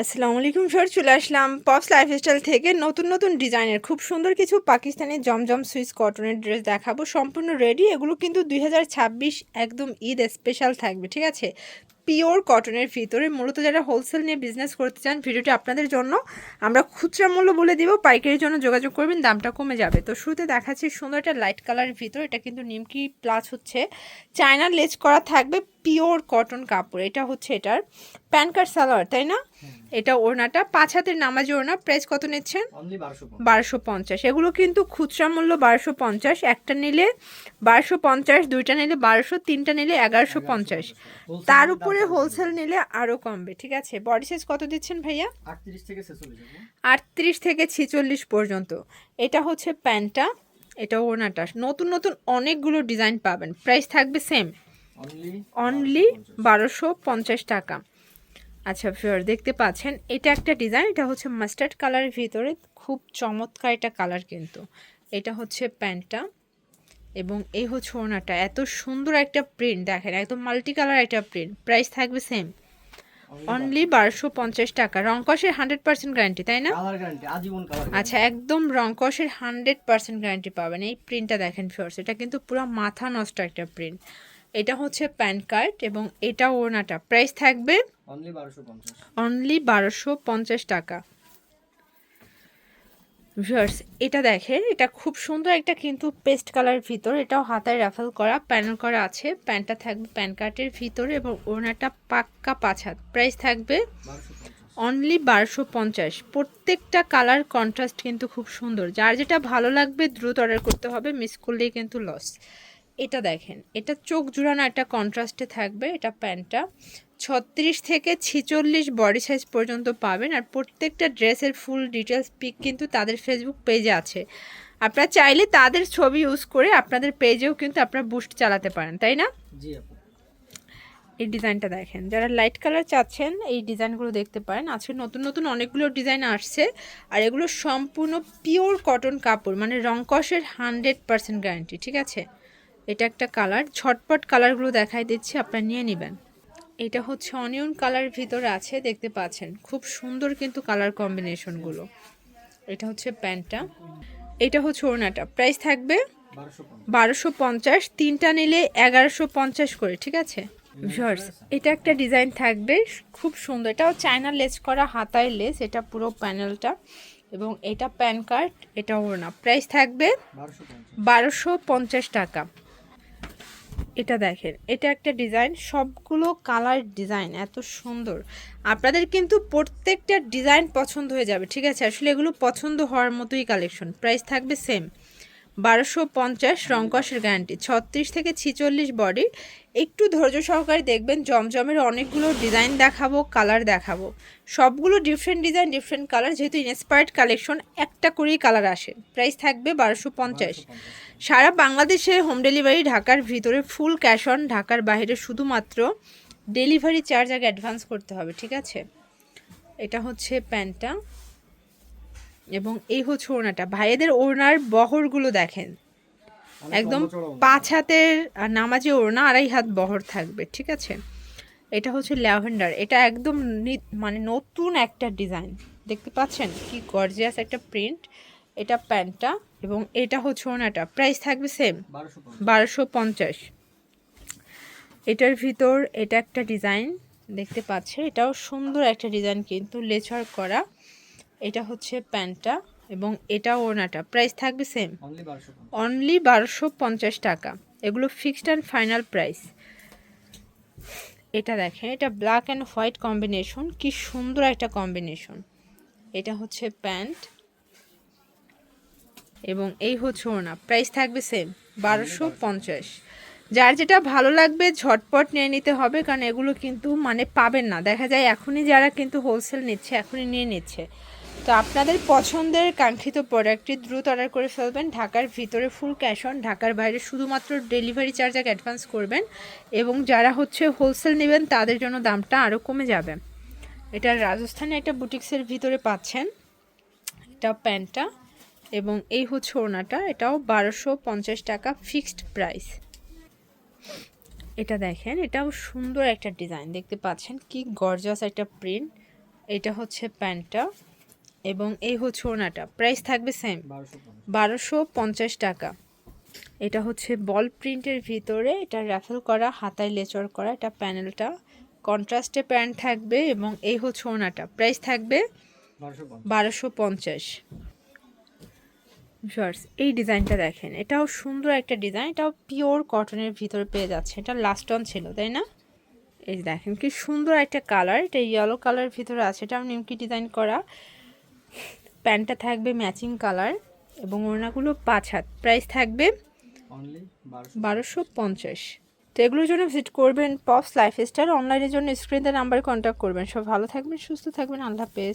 আসসালামু আলাইকুম সর চলে আসলাম পপস লাইফস্টাইল থেকে নতুন নতুন ডিজাইনের, খুব সুন্দর কিছু পাকিস্তানের জমজম সুইস কটনের ড্রেস দেখাবো। সম্পূর্ণ রেডি এগুলো কিন্তু দুই হাজার ছাব্বিশ একদম ঈদ স্পেশাল থাকবে, ঠিক আছে? পিওর কটনের ভিতরে। মূলত যারা হোলসেল নিয়ে বিজনেস করতে চান ভিডিওটি আপনাদের জন্য আমরা খুচরা মূল্য বলে দিব পাইকারির জন্য যোগাযোগ করবেন দামটা কমে যাবে। তো শুরুতে দেখাচ্ছি সুন্দর একটা লাইট কালারের ভিতর এটা কিন্তু নিমকি প্লাস হচ্ছে। চায়নার লেজ করা থাকবে পিওর কটন কাপড় এটা হচ্ছে এটার প্যান কার্ড সালোয়ার তাই না? এটা ওড়নাটা পাঁচ হাতের নামাজি ওড়না প্রাইস কত নিচ্ছেন? বারোশো বারোশো পঞ্চাশ। এগুলো কিন্তু খুচরা মূল্য বারোশো পঞ্চাশ একটা নিলে বারোশো পঞ্চাশ দুইটা নিলে বারোশো তিনটা নিলে এগারোশো পঞ্চাশ। তার উপরে হোলসেল নিলে আরও কমবে ঠিক আছে? বডি সাইজ কত দিচ্ছেন ভাইয়া? আটত্রিশ থেকে ছেচল্লিশ পর্যন্ত। এটা হচ্ছে প্যান্টটা এটা ওনাটা নতুন নতুন অনেকগুলো ডিজাইন পাবেন। প্রাইস থাকবে সেম অনলি বারোশো পঞ্চাশ। টাকা। আচ্ছা ফিওর দেখতে পাচ্ছেন এটা একটা ডিজাইন এটা হচ্ছে মাস্টার্ড কালারের ভিতরে খুব চমৎকার একটা কালার কিন্তু। এটা হচ্ছে প্যান্টটা। এবং এই হচ্ছে ওনাটা এত সুন্দর একটা প্রিন্ট দেখেন একদম মাল্টি কালার একটা প্রিন্ট প্রাইস থাকবে সেম অনলি বারোশো। পঞ্চাশ টাকা। রংকসের হান্ড্রেড পার্সেন্ট গ্যারান্টি তাই না? আচ্ছা একদম রংকসের হান্ড্রেড পার্সেন্ট গ্যারান্টি পাবেন। এই প্রিন্টটা দেখেন ফিওর্স এটা কিন্তু পুরো মাথা নষ্ট একটা প্রিন্ট এটা হচ্ছে প্যান কার্ড এবং এটা ওড়নাটা। প্রাইস থাকবে অনলি বারোশো পঞ্চাশ টাকা। ভিউয়ার্স, এটা দেখেন, এটা খুব সুন্দর একটা কিন্তু পেস্ট কালার ভিতর, এটাও হাতায় রাফেল করা প্যানেল করা আছে প্যান্টটা থাকবে প্যান কার্টের ভিতরে এবং ওড়নাটা পাক্কা পাঁচ হাত প্রাইস থাকবে অনলি বারোশো পঞ্চাশ। প্রত্যেকটা কালার কন্ট্রাস্ট কিন্তু খুব সুন্দর, যার যেটা ভালো লাগবে দ্রুত অর্ডার করতে হবে মিস করলেই কিন্তু লস এটা দেখেন এটা চোখ জুড়ানো একটা কন্ট্রাস্টে থাকবে এটা প্যান্টটা। ছত্রিশ থেকে ছিচল্লিশ বডি সাইজ পর্যন্ত পাবেন আর প্রত্যেকটা ড্রেসের ফুল ডিটেলস পিক কিন্তু তাদের ফেসবুক পেজে আছে। আপনারা চাইলে তাদের ছবি ইউজ করে আপনাদের পেজেও কিন্তু আপনারা বুস্ট চালাতে পারেন তাই না? এই ডিজাইনটা দেখেন যারা লাইট কালার চাচ্ছেন এই ডিজাইনগুলো দেখতে পারেন। আজকে নতুন নতুন অনেকগুলো ডিজাইন আসছে আর এগুলো সম্পূর্ণ পিওর কটন কাপড় মানে রংকসের হান্ড্রেড পার্সেন্ট গ্যারান্টি ঠিক আছে? এটা একটা কালার। ঝটপট কালারগুলো দেখাই দিচ্ছি, আপনারা নিয়ে নেবেন। এটা হচ্ছে অনিয়ন কালার ভিতরে আছে, দেখতে পাচ্ছেন। খুব সুন্দর কিন্তু কালার কম্বিনেশনগুলো। এটা হচ্ছে প্যান্টটা। এটা হচ্ছে ওড়নাটা। প্রাইস থাকবে বারোশো পঞ্চাশ। তিনটা নিলে এগারোশো পঞ্চাশ করে, ঠিক আছে? ভিউয়ার্স, এটা একটা ডিজাইন থাকবে, খুব সুন্দর। এটাও চায়না লেস করা, হাতায় লেস। এটা পুরো প্যানেলটা। এবং এটা প্যান কার্ড, এটা ওড়না। প্রাইস থাকবে বারোশো পঞ্চাশ টাকা। এটা দেখেন, এটা একটা ডিজাইন, সবগুলো কালার ডিজাইন, এত সুন্দর। আপনাদের কিন্তু প্রত্যেকটা ডিজাইন পছন্দ হয়ে যাবে, ঠিক আছে? আসলে এগুলো পছন্দ হওয়ার মতোই কালেকশন প্রাইস থাকবে সেম বারোশো পঞ্চাশ রংকসের গ্যারান্টি ছত্রিশ থেকে ছিচল্লিশ বডি একটু ধৈর্য সহকারে দেখবেন জমজমের অনেকগুলো ডিজাইন দেখাবো কালার দেখাবো। সবগুলো ডিফারেন্ট ডিজাইন ডিফারেন্ট কালার যেহেতু ইন্সপায়ার্ড কালেকশন একটা করেই কালার আসে। প্রাইস থাকবে বারোশো পঞ্চাশ। সারা বাংলাদেশে হোম ডেলিভারি ঢাকার ভিতরে ফুল ক্যাশ অন ঢাকার বাইরে শুধুমাত্র ডেলিভারি চার্জ আগে অ্যাডভান্স করতে হবে, ঠিক আছে? এটা হচ্ছে প্যান্টটা। এবং এই হচ্ছে ওড়নাটা। ভাইয়েদের ওড়নার বহরগুলো দেখেন। একদম পাঁচ হাতের নামাজি ওড়না আড়াই হাত বহর থাকবে ঠিক আছে? এটা হচ্ছে ল্যাভেন্ডার। এটা একদম মানে নতুন একটা ডিজাইন। দেখতে পাচ্ছেন? কি গর্জিয়াস একটা প্রিন্ট। এটা প্যান্টটা এবং এটা হচ্ছে ওনাটা প্রাইস থাকবে সেম? বারোশো পঞ্চাশ। এটার ভিতর এটা একটা ডিজাইন। দেখতে পাচ্ছে এটাও সুন্দর একটা ডিজাইন কিন্তু লেচার করা। এটা হচ্ছে প্যান্টটা এবং এটা ওনাটা প্রাইস থাকবে সেম অনলি বারোশো পঞ্চাশ। টাকা। এগুলো ফিক্সড অ্যান্ড ফাইনাল প্রাইস এটা দেখেন এটা ব্ল্যাক অ্যান্ড হোয়াইট কম্বিনেশন কি সুন্দর একটা কম্বিনেশন এটা হচ্ছে প্যান্ট এবং এই হচ্ছে ওনা প্রাইস থাকবে সেম বারোশো পঞ্চাশ। যার যেটা ভালো লাগবে ঝটপট নিয়ে নিতে হবে কারণ এগুলো কিন্তু মানে পাবেন না। দেখা যায় এখনই যারা কিন্তু হোলসেল নিচ্ছে এখনই নিয়ে নিচ্ছে। তো আপনাদের পছন্দের কাঙ্ক্ষিত প্রোডাক্টটি দ্রুত অর্ডার করে ফেলবেন। ঢাকার ভিতরে ফুল ক্যাশ অন ঢাকার বাইরে শুধুমাত্র ডেলিভারি চার্জ এক অ্যাডভান্স করবেন এবং যারা হচ্ছে হোলসেল নেবেন, তাদের জন্য দামটা আরও কমে যাবে। এটা রাজস্থানে একটা বুটিক্সের ভিতরে পাচ্ছেন। এটা প্যান্টটা এবং এই হচ্ছে ওড়নাটা। এটাও বারোশো পঞ্চাশ টাকা ফিক্সড প্রাইস এটা দেখেন, এটাও সুন্দর একটা ডিজাইন দেখতে পাচ্ছেন কি গর্জাস একটা প্রিন্ট এটা হচ্ছে প্যান্টটা। এবং এই হচ্ছে ওনাটা প্রাইস থাকবে সেম বারোশো পঞ্চাশ টাকা। এটা হচ্ছে বল প্রিন্টের ভিতরে। এটা র্যাফেল করা হাতায় লেচর করা। এটা প্যানেলটা। কন্ট্রাস্টে প্যান্ট থাকবে এবং এই হচ্ছে ওনাটা প্রাইস থাকবে বারোশো পঞ্চাশ। শর্টস এই ডিজাইনটা দেখেন। এটাও সুন্দর একটা ডিজাইন। এটাও পিওর কটনের ভিতরে পেয়ে যাচ্ছে। এটা লাস্ট অন ছিল তাই না? এই দেখেন কি সুন্দর একটা কালার এটা ইয়েলো কালারের ভিতরে আছে। এটা নিমকি ডিজাইন করা। প্যান্টটা থাকবে ম্যাচিং কালার এবং ওড়নাগুলো পাঁচ হাত। প্রাইস থাকবে বারোশো পঞ্চাশ। তো এগুলোর জন্য ভিজিট করবেন পপস লাইফস্টাইল অনলাইনের জন্য স্ক্রিনতে নাম্বারে কন্ট্যাক্ট করবেন। সব ভালো থাকবেন সুস্থ থাকবেন আল্লাহ হাফেজ।